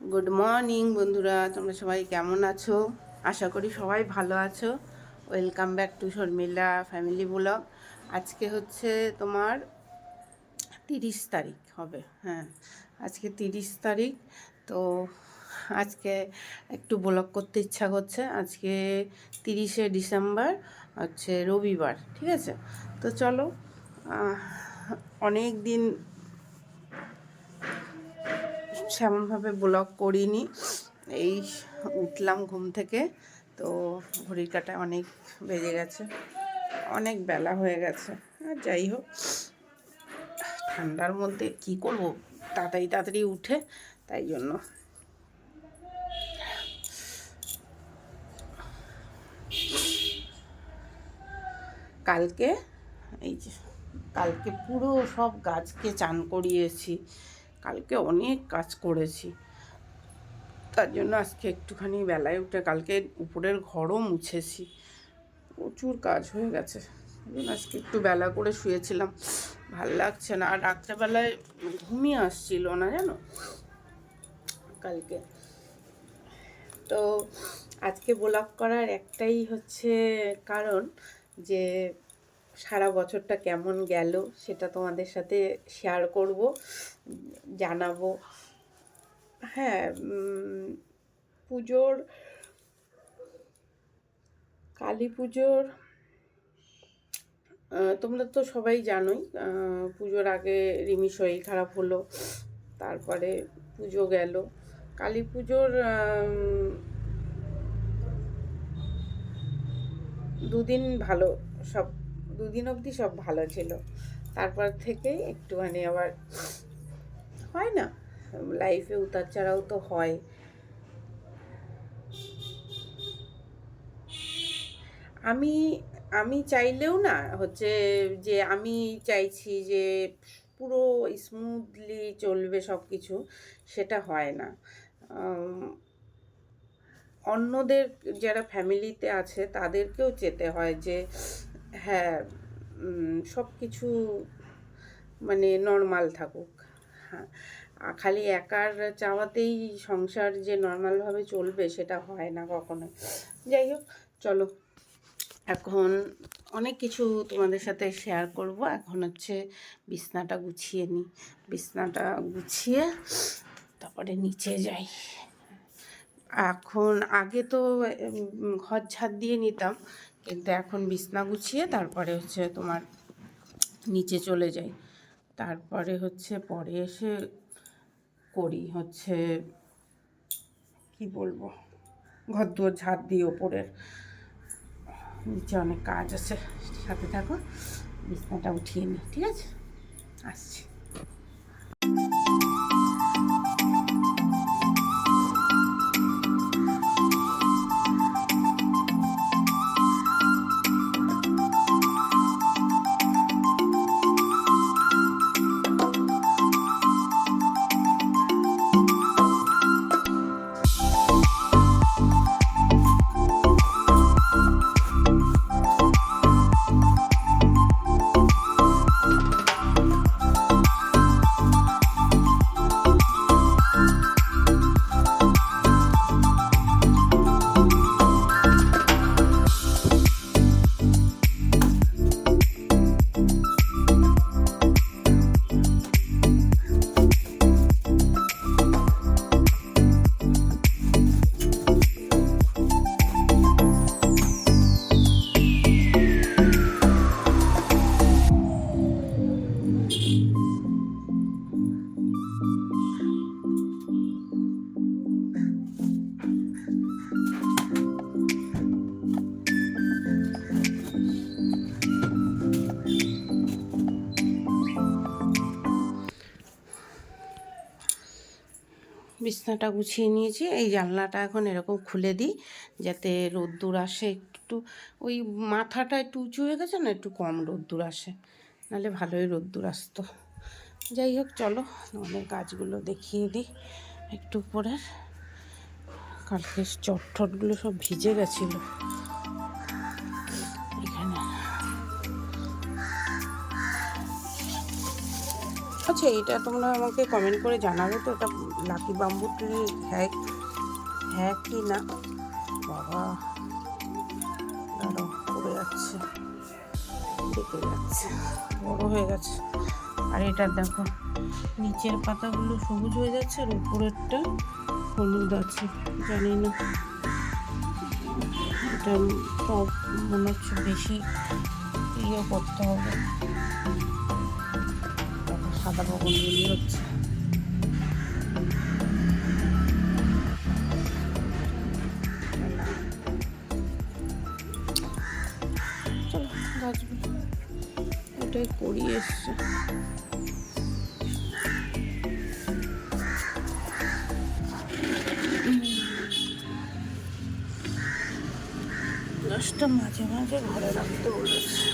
Good morning বন্ধুরা। তোমরা সবাই কেমন আছো? আশা করি সবাই ভালো আছো। Welcome back to Sharmila family blog আজকে হচ্ছে তোমার তিরিশ তারিখ হবে হ্যাঁ। আজকে তিরিশ তারিখ, তো আজকে একটু ব্লগ করতে ইচ্ছা করছে। আজকে তিরিশে ডিসেম্বর, হচ্ছে রবিবার, ঠিক আছে? তো চলো অনেক দিন সেমনভাবে ব্লগ করিনি। এই উঠলাম ঘুম থেকে, তো ঘড়ির কাটা অনেক বেজে গেছে, অনেক বেলা হয়ে গেছে। আর যাই হোক, ঠান্ডার মধ্যে কি করব? তাড়াতাড়ি তাড়াতাড়ি উঠে, তাই জন্য। কালকে, এই যে, কালকে পুরো সব গাছকে চান করিয়েছি। কালকে অনেক কাজ করেছি। তার জন্য আজকে একটুখানি বেলায় উঠে কালকে উপরের ঘরও মুছেছি। প্রচুর কাজ হয়ে গেছে। আজকে একটু বেলা করে শুয়েছিলাম। ভালো লাগছে না। আর রাত্রেবেলায় ঘুমিয়ে আসছিল না, জানো? কালকে। তো আজকে ব্লগ করার একটাই হচ্ছে কারণ যে সারা বছরটা কেমন গেল সেটা তোমাদের সাথে শেয়ার করব, জানাব। হ্যাঁ পুজোর, কালী পুজোর তোমরা তো সবাই জানোই পুজোর আগে রিমি শরীর খারাপ হলো, তারপরে পুজো গেল। কালী পুজোর দুদিন ভালো, সব দুদিন অবধি সব ভালো ছিল। তারপর থেকে একটুখানি আবার হয় না লাইফে উতার চড়াও তো হয়। আমি আমি চাইলেও না, হচ্ছে যে আমি চাইছি যে পুরো স্মুথলি চলবে সব কিছু সেটা হয় না। অন্যদের যারা ফ্যামিলিতে আছে, তাদেরকেও যেতে হয় যে হ্যাঁ সব কিছু মানে নর্মাল থাকুক। হ্যাঁ খালি একার চাওয়াতেই সংসার যে নর্মালভাবে চলবে সেটা হয় না কখনো। যাই হোক, চলো। এখন অনেক কিছু তোমাদের সাথে শেয়ার করব। এখন হচ্ছে বিছনাটা গুছিয়ে নিই। বিছনাটা গুছিয়ে তারপরে নিচে যাই। এখন আগে তো ঘর ঝাড় দিয়ে নিতাম। কিন্তু এখন বিছনা গুছিয়ে তারপরে হচ্ছে তোমার নিচে চলে যাই। তারপরে হচ্ছে পরে এসে করি হচ্ছে, কি বলব ঘর দুয়ার ঝাড় দিই ওপরের নিচে অনেক কাজ আছে, সাথে থাকো, বিছনাটা উঠিয়ে নিই, ঠিক আছে? আসছি। বিছনাটা গুছিয়ে নিয়েছি। এই জানলাটা এখন এরকম খুলে দিই যাতে রোদ্দুর আসে একটু। ওই মাথাটা একটু উঁচু হয়ে গেছে না, একটু কম রোদ্দুর আসে। নাহলে ভালোই রোদ্দুর আসতো। যাই হোক, চলো তোমাদের কাজগুলো দেখিয়ে দিই একটু পরে কালকে চট ঠটগুলো সব ভিজে গেছিল। এখানে। আচ্ছা এইটা তোমরা আমাকে কমেন্ট করে জানাবে তো, এটা লাকি বাম্বু ট্রি হ্যাঁ হ্যাঁ কি না? বাবা পড়ে যাচ্ছে। দেখে যাচ্ছে, বড় হয়ে গেছে। আর এটা দেখো, নিচের পাতাগুলো সবুজ হয়ে যাচ্ছে আর উপরেরটা হলুদ আছে, জানি না। এটা সব মনে হচ্ছে বেশি ইয়ে করতে হবে। সাদা বেরিয়ে হচ্ছে। ওটাই এসছে। গাছটা মাঝে মাঝে ঘরে রাখতে বলেছে।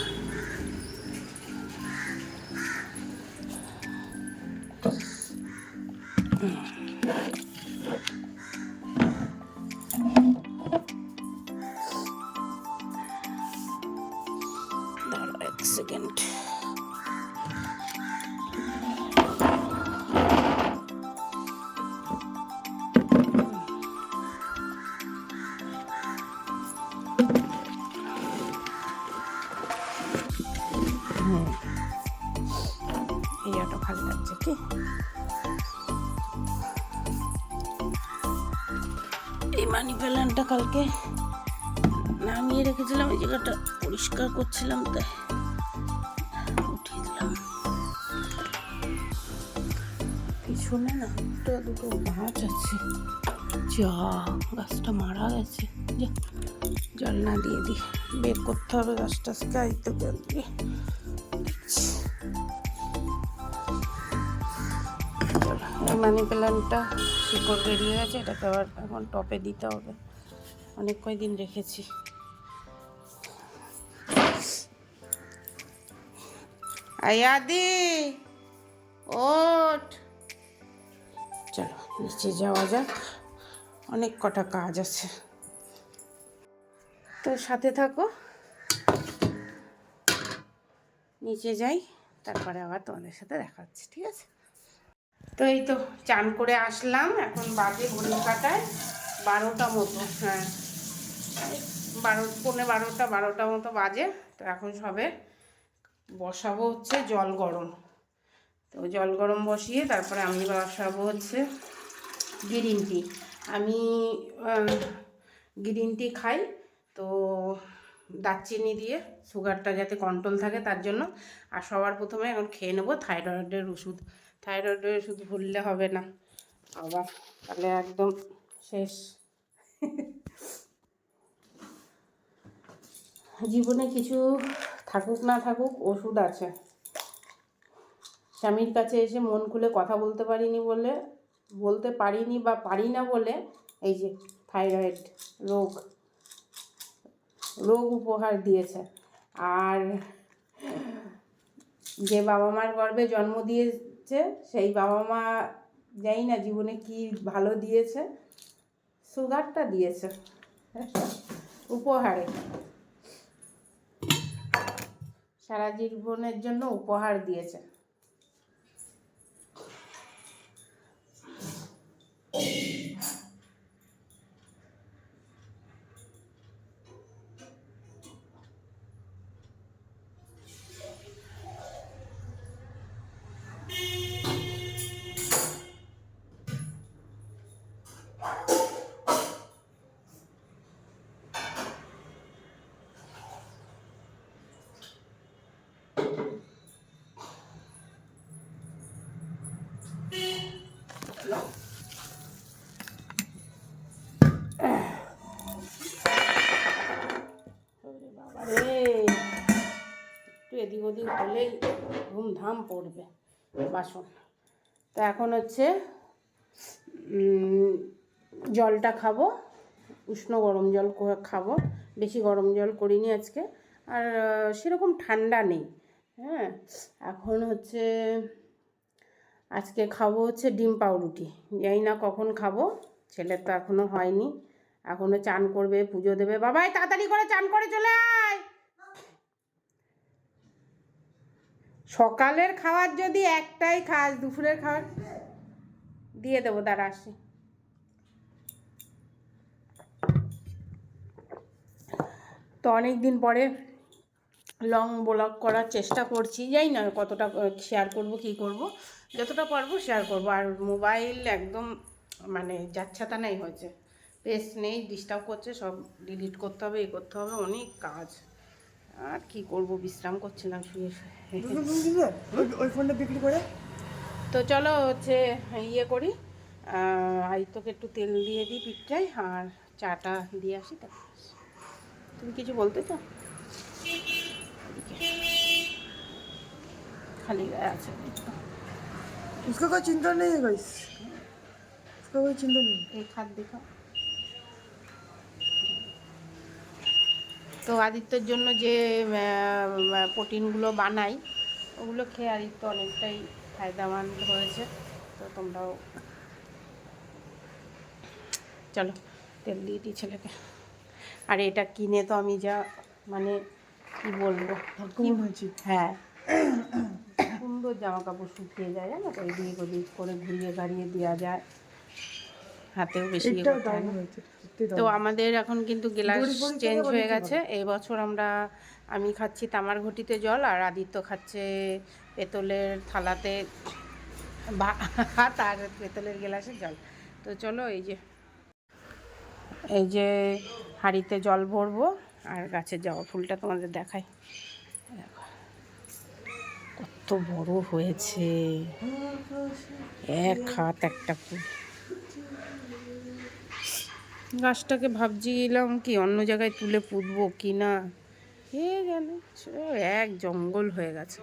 দাঁড়াও নামিয়ে রেখেছিলাম, এই জায়গাটা পরিষ্কার করছিলাম তাই উঠিয়ে দিলাম। পিছনে না দুটো দুটো গাছ আছে। যা, গাছটা মারা গেছে। যা জল না দিয়ে দিই বের করতে হবে গাছটা আজকে দিয়ে। মানি প্ল্যান্টটা শিকড় বেরিয়ে গেছে, এটাকে আবার এখন টপে দিতে হবে। অনেক কয়দিন রেখেছি। আয়াদি, ওঠ। চলো, নিচে যাওয়া যাক। অনেক কটা কাজ আছে। তো সাথে থাকো। নিচে যাই, তারপরে আবার তোমাদের সাথে দেখা হচ্ছে, ঠিক আছে? তো এই তো, চান করে আসলাম, এখন বাজে ঘড়ি কাটায় বারোটা মতো হ্যাঁ। বারো, পৌনে বারোটা বারোটা মতো বাজে। তো এখন সবে বসাবো হচ্ছে জল গরম। তো জল গরম বসিয়ে তারপরে আমি বসাবো হচ্ছে গ্রিন টি। আমি গ্রিন টি খাই, তো দারচিনি দিয়ে সুগারটা যাতে কন্ট্রোল থাকে তার জন্য। আর সবার প্রথমে এখন খেয়ে নেব থাইরয়েডের ওষুধ। থাইরয়েডের ওষুধ ভুললে হবে না। আবার তাহলে একদম শেষ। জীবনে কিছু থাকুক না থাকুক, ওষুধ আছে। স্বামীর কাছে এসে মন খুলে কথা বলতে পারিনি বলে, বলতে পারিনি বা পারি না বলে, এই যে থাইরয়েড রোগ রোগ উপহার দিয়েছে। আর যে বাবা মার গর্ভে জন্ম দিয়েছে, সেই বাবা মা জানি না জীবনে কি ভালো দিয়েছে, সুগারটা দিয়েছে। উপহারে। সারা জীবনের জন্য উপহার দিয়েছে হলেই ধুমধাম পড়বে বাসন। তো এখন হচ্ছে জলটা খাব, উষ্ণ গরম জল খাব, বেশি গরম জল করিনি আজকে, আর সেরকম ঠান্ডা নেই হ্যাঁ। এখন হচ্ছে, আজকে খাব হচ্ছে ডিম পাউরুটি, জানি না কখন খাব, ছেলের তো এখনও হয়নি এখনও চান করবে, পুজো দেবে, বাবাই তাড়াতাড়ি করে চান করে চলে আয়। সকালের খাবার যদি একটাই খাস, দুপুরের খাবার, দিয়ে দেবো, দাঁড়া আসি। তো অনেক দিন পরে লং ব্লগ করার চেষ্টা করছি যাই না কতটা শেয়ার করব, কি করব। যতটা পারব শেয়ার করব, আর মোবাইল একদম মানে যাচ্ছাতা নাই হয়েছে। পেস নেই ডিস্টার্ব করছে, সব ডিলিট করতে হবে, এ করতে হবে, অনেক কাজ। আর কি করব বিশ্রাম করছিলাম শুয়ে শুয়ে ওই- ওই ফোনটা বিক্রি করে তো চলো হচ্ছে ইয়ে করি আদিত্যকে একটু তেল দিয়ে দিই পিঠটায় আর চাটা দিয়ে আসি তারপর আসি। তুমি কিছু বলতে চাও খালি গায়ে আছে उसका कोई चिंता नहीं है गाइस उसका कोई चिंता नहीं এই খাদ দেখাও তো আদিত্যর জন্য যে প্রোটিনগুলো বানাই ওগুলো খেয়ে আদিত্য অনেকটাই ফায়দামান হয়েছে। তো তোমরাও চলো তেল দিয়ে দিই ছেলেকে। আর এটা কিনে তো আমি যা মানে কি বলব? হ্যাঁ। সুন্দর জামা কাপড় শুকিয়ে যায় জানো তো? এদিক ওদিক করে ঘুরিয়ে গাড়িয়ে দেওয়া যায়। হাতেও বেশি তো আমাদের এখন কিন্তু গ্লাস চেঞ্জ হয়ে গেছে। এই বছর আমরা আমি খাচ্ছি তামার ঘটিতে জল আর আদিত্য খাচ্ছে পেতলের থালাতে ভাত আর পেতলের গ্লাসে জল। তো চলো এই যে এই যে হাঁড়িতে জল ভরবো আর গাছের জবা ফুলটা তোমাদের দেখাই। কত বড় হয়েছে। এক হাত একটা ফুল। গাছটাকে ভাবছিলাম কি অন্য জায়গায় তুলে পুঁতবো কি না? জানে? সে এক জঙ্গল হয়ে গেছে।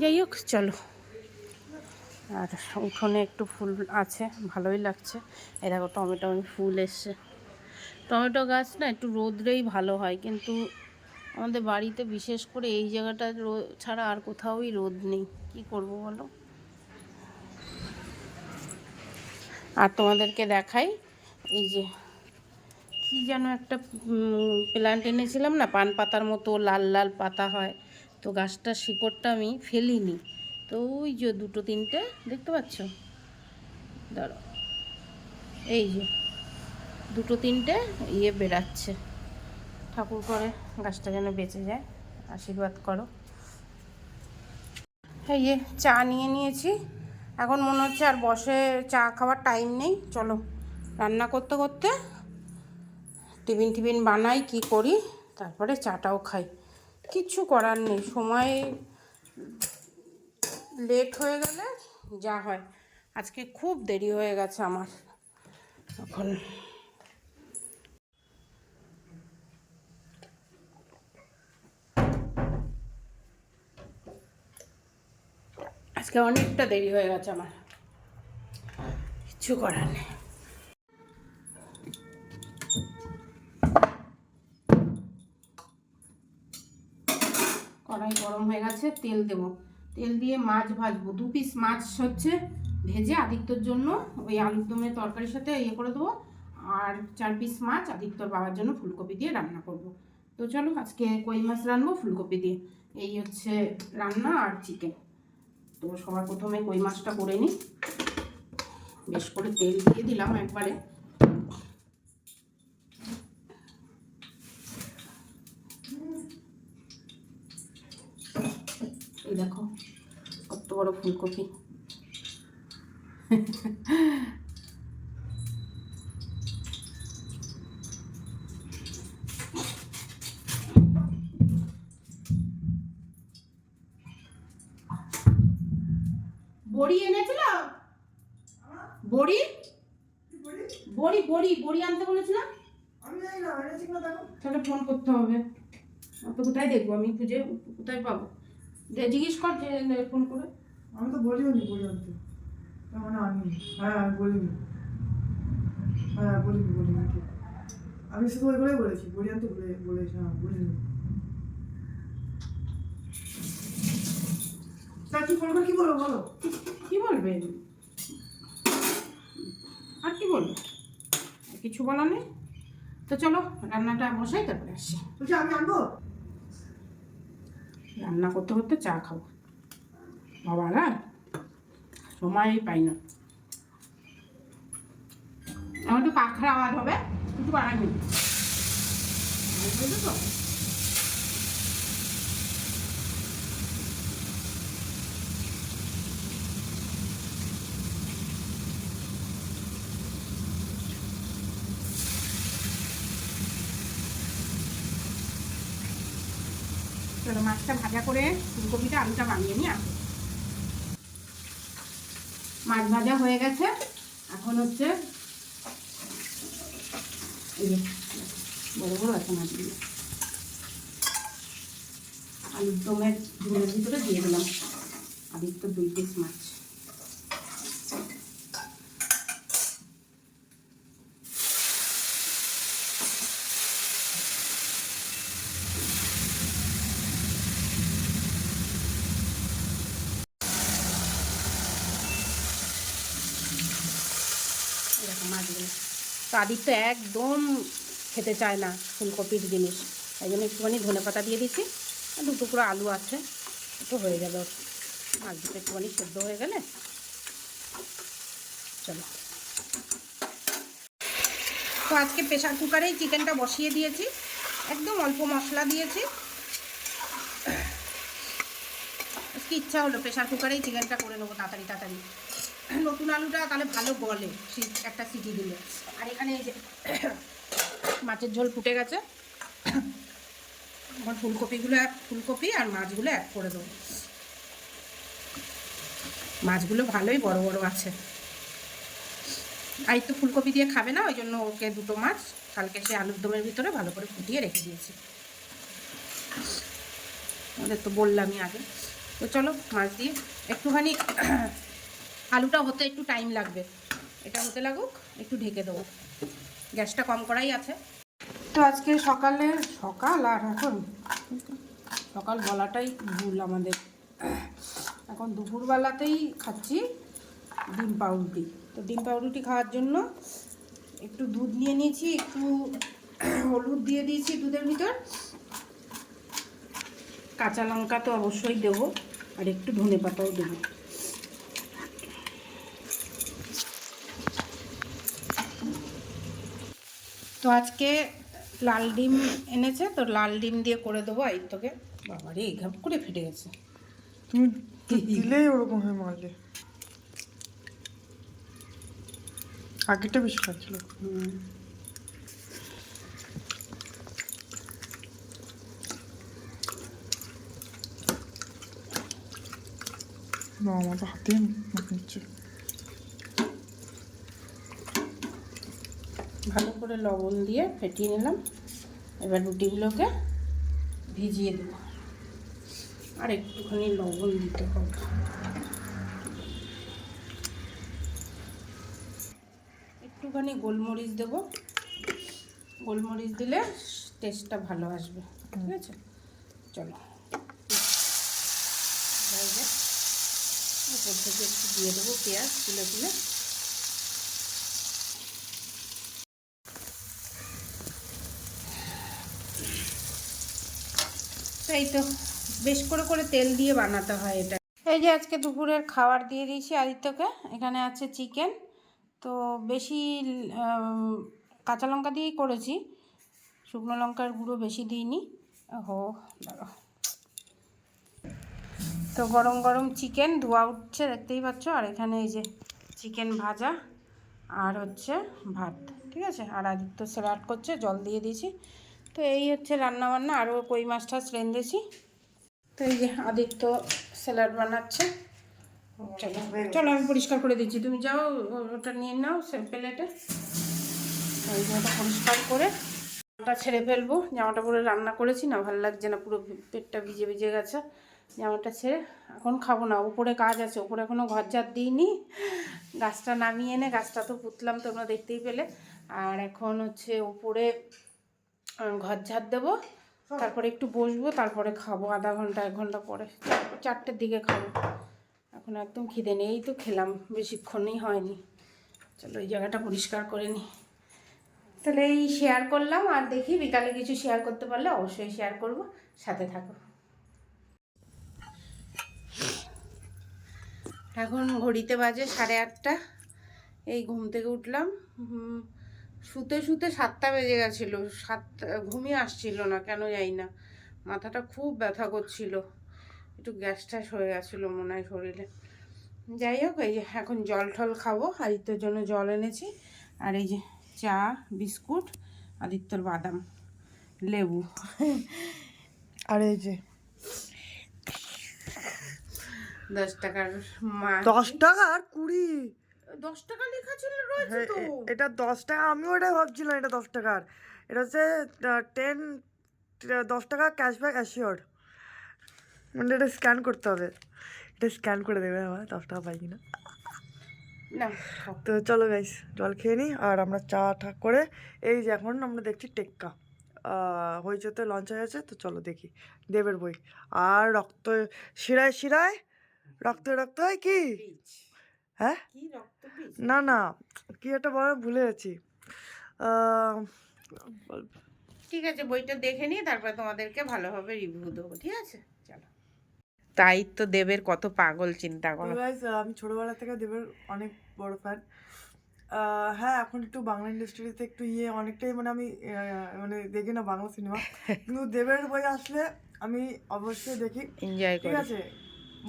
যাই হোক, চলো। আর উঠোনে একটু ফুল আছে, ভালোই লাগছে। এ দেখো, টমেটো ফুল এসছে। টমেটো গাছ না একটু রোদ্রেই ভালো হয়, কিন্তু আমাদের বাড়িতে বিশেষ করে এই জায়গাটা রোদ ছাড়া আর কোথাওই রোদ নেই। কি করব বলো? আর তোমাদেরকে দেখাই। এই যে, কি যেন একটা প্ল্যান্ট এনেছিলাম না, পান পাতার মতো, লাল লাল পাতা হয়। তো গাছটার শিকড়টা আমি ফেলিনি। তো ওই যে দুটো তিনটে, দেখতে পাচ্ছ? দাঁড়ো এই যে, দুটো তিনটে ইয়ে বেরাচ্ছে ঠাকুর করে গাছটা যেন বেঁচে যায়, আশীর্বাদ করো। এই যে, চা নিয়ে নিয়েছি। এখন মনে হচ্ছে আর বসে চা খাওয়ার টাইম নেই। চলো, রান্না করতে করতে টিফিন টিফিন বানাই, কি করি, তারপরে চাটাও খাই। কিচ্ছু করার নেই, সময় লেট হয়ে গেলে যা হয়। আজকে খুব দেরি হয়ে গেছে আমার। এখন আজকে অনেকটা দেরি হয়ে গেছে আমার। কিচ্ছু করার নেই। কড়াই গরম হয়ে গেছে, তেল দেবো। তেল দিয়ে মাছ ভাজবো। দু পিস মাছ হচ্ছে ভেজে আদিত্যর জন্য, ওই আলুর দমের তরকারির সাথে ইয়ে করে দেবো। আর চার পিস মাছ আদিত্যর বাবার জন্য ফুলকপি দিয়ে রান্না করব। তো চলো আজকে কই মাছ রান্নবো ফুলকপি দিয়ে। এই হচ্ছে রান্না আর চিকেন তো সবার প্রথমে কই মাছটা করে নিই বেশ করে তেল দিয়ে দিলাম একবারে। এই দেখো, কত বড় ফুলকপি। বড়ি বড়ি বড়ি আনতে বলেছিলাম। তাহলে ফোন করতে হবে। তো কোথায় দেখব? আমি খুঁজে কোথায় পাবো? যে জিজ্ঞেস কর যে ফোন করে। আমি তো বলিও নি বলি আনতে মানে আনি হ্যাঁ বলিনি। হ্যাঁ বলিনি বলিনি আমি শুধু ওইগুলোই বলেছি বলি আনতে বলে বলেছি হ্যাঁ বলিনি। তা কি ফোন করে কি বলো বলো? কি বলবে? আর কি বলব? কিছু বলার নেই? তো চলো রান্নাটা বসাই তারপরে আসি। আমি আনব? রান্না করতে করতে চা খাব। বাবা না? সময় পাই না। আমার একটু পাখার আওয়াজ হবে কিন্তু করার নেই বুঝলি তো চলো মাছটা ভাজা করে ফুলকপিটা আলুটা বানিয়ে নিয়ে আসব। মাছ ভাজা হয়ে গেছে। এখন হচ্ছে বড় বড় আছে মাছগুলো। আলুর দমের ঝুলের ভিতরে দিয়ে দিলাম। আদিত্য দুই পিস মাছ এরকম মাছগুলো তো আদিত্য একদম খেতে চায় না, ফুলকপির জিনিস। তাই জন্য একটুখানি ধনে পাতা দিয়ে দিচ্ছি আর দু টুকরো আলু আছে একটু হয়ে গেল। দুটো একটুখানি সেদ্ধ হয়ে গেলে চলো। তো আজকে প্রেশার কুকারেই চিকেনটা বসিয়ে দিয়েছি। একদম অল্প মশলা দিয়েছি। আজকে ইচ্ছা হলো প্রেশার কুকারেই চিকেনটা করে নেব তাড়াতাড়ি তাড়াতাড়ি। নতুন আলুটা তাহলে ভালো সি- একটা সিটি দিলে। আর এখানে এই যে মাছের ঝোল ফুটে গেছে। আমার ফুলকপিগুলো, ফুলকপি আর মাছগুলো অ্যাড করে দেবো। মাছগুলো ভালোই বড় বড় আছে। আর তো ফুলকপি দিয়ে খাবে না, ওই জন্য ওকে দুটো মাছ কালকে সে আলুর দমের ভিতরে ভালো করে ফুটিয়ে রেখে দিয়েছি। ওদের তো বললামই আগে। তো চলো মাছ দিয়ে একটুখানি আলুটা হতে একটু টাইম লাগবে। এটা হতে লাগুক, একটু ঢেকে দেবো। গ্যাসটা কম করাই আছে। তো আজকে সকালে, সকাল আর এখন? সকাল বলাটাই ভুল আমাদের। এখন দুপুরবেলাতেই খাচ্ছি ডিম পাউরুটি। তো ডিম পাউরুটি খাওয়ার জন্য একটু দুধ নিয়ে নিয়েছি, একটু হলুদ দিয়ে দিয়েছি দুধের ভিতর। কাঁচা লঙ্কা তো অবশ্যই দেবো। আর একটু ধনে পাতাও দেবো। তো আজকে লাল ডিম এনেছে তো লাল ডিম দিয়ে করে দেবো এই তোকে। বাবারে ঘাপ করে ফেটে গেছে। তুমি দিলেই ওরকম হয়ে মারলে আগেরটা বেশি খাচ্ছিল। হুম। আমার তো হাতে নিচ্ছে ভালো করে লবণ দিয়ে ফেটিয়ে নিলাম। এবার রুটিগুলোকে ভিজিয়ে দেবো। আর একটুখানি লবণ দিতে হবে। একটুখানি গোলমরিচ দেবো। গোলমরিচ দিলে টেস্টটা ভালো আসবে। ঠিক আছে? চলো হয়ে যাক। থেকে একটু দিয়ে দেবো পেঁয়াজ, তুলে তুলে। এই তো, বেশ করে করে তেল দিয়ে বানাতে হয় এটা। এই যে আজকে দুপুরের খাবার দিয়ে দিয়েছি আদিত্যকে, এখানে আছে চিকেন। তো বেশি কাঁচা লঙ্কা দিয়েই করেছি, শুকনো লঙ্কার গুঁড়ো বেশি দিইনি। হো দাঁড়াও। তো গরম গরম চিকেন ধোয়া উঠছে, দেখতেই পাচ্ছ। আর এখানে এই যে চিকেন ভাজা আর হচ্ছে ভাত, ঠিক আছে? আর আদিত্য স্যালাড করছে, জল দিয়ে দিয়েছি। তো এই হচ্ছে রান্না বান্না আরও কই মাছ টাছ রেঁধেছি। তো এই যে আদিত্য স্যালাড বানাচ্ছে। চলো আমি পরিষ্কার করে দিচ্ছি। তুমি যাও, ওটা নিয়ে নাও, সে প্লেটে। ওটা পরিষ্কার করে জামাটা ছেড়ে ফেলব। জামাটা পরে রান্না করেছি, না ভালো লাগছে না, পুরো পেটটা ভিজে ভিজে গেছে। জামাটা ছেড়ে এখন খাব না। উপরে কাজ আছে, উপরে এখনও ঘর ঝাড় দিইনি। গাছটা নামিয়ে এনে গাছটা তো পুতলাম, তোমরা দেখতেই পেলে। আর এখন হচ্ছে উপরে ঘর ঝাড় দেবো। তারপরে একটু বসবো, তারপরে খাব আধা ঘণ্টা, এক ঘণ্টা পরে। চারটের দিকে খাব। এখন একদম খিদে নেই তো খেলাম, বেশিক্ষণই হয়নি। চলো এই জায়গাটা পরিষ্কার করে নিই। তাহলে এই শেয়ার করলাম, আর দেখি বিকালে কিছু শেয়ার করতে পারলে অবশ্যই শেয়ার করব। সাথে থাকো। এখন ঘড়িতে বাজে সাড়ে আটটা। এই ঘুম থেকে উঠলাম শুতে শুতে সাতটা বেজে গেছিল। সাত ঘুমিয়ে আসছিল না, কেন জানি না। মাথাটা খুব ব্যথা করছিল। একটু গ্যাস ট্যাস হয়ে গেছিল মনে হয় শরীরে। যাই হোক, এই যে এখন জল টল খাব। আদিত্যর জন্য জল এনেছি। আর এই যে চা, বিস্কুট, আদিত্যর বাদাম, লেবু। আর এই যে দশ টাকার মা দশ টাকা আর কুড়ি। দশ টাকা লেখা ছিল রয়েছে হ্যাঁ, তো। এটা দশ টাকা আমিও ওটাই ভাবছিলাম এটা দশ টাকার। এটা হচ্ছে টেন দশ টাকা ক্যাশব্যাক অ্যাসিওর মানে এটা স্ক্যান করতে হবে। এটা স্ক্যান করে দেবে আমার দশ টাকা পাই কিনা। না তো চলো গাইস জল খেয়ে নিই আর আমরা চা ঠা করে এই যে এখন আমরা দেখছি টেক্কা। হইচতে লঞ্চ হয়ে গেছে তো চলো দেখি। দেবের বই। আর রক্ত শিরায় শিরায় রক্ত রক্ত হয় কি? হ্যাঁ? না না কি একটা বড় ভুলে গেছি ঠিক আছে বইটা দেখে নিই তারপরে তোমাদেরকে ভালোভাবে রিভিউ দেবো ঠিক আছে? চলো। তাই তো দেবের কত পাগল চিন্তা করো। আমি ছোটবেলা থেকে দেবের অনেক বড় ফ্যান হ্যাঁ এখন একটু বাংলা ইন্ডাস্ট্রিতে একটু ইয়ে অনেকটাই মানে আমি মানে দেখি না বাংলা সিনেমা কিন্তু দেবের বই আসলে আমি অবশ্যই দেখি। এনজয় ঠিক আছে?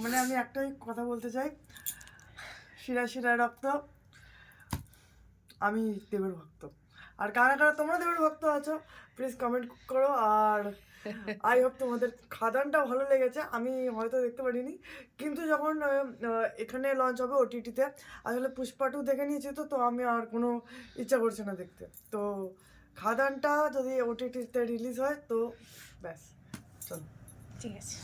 মানে আমি একটাই কথা বলতে চাই। শিরা শিরা রক্ত। আমি দেবের ভক্ত। আর কারা কারা তোমরা দেবের ভক্ত আছো প্লিজ কমেন্ট করো। আর আই হোপ তোমাদের খাদানটা ভালো লেগেছে। আমি হয়তো দেখতে পারিনি। কিন্তু যখন এখানে লঞ্চ হবে ওটিটিতে আসলে পুষ্পা টু দেখে নিয়েছি তো তো আমি আর কোনো ইচ্ছা করছে না দেখতে। তো খাদানটা যদি ওটিটিতে রিলিজ হয়, তো ব্যাস, চলো। ঠিক আছে।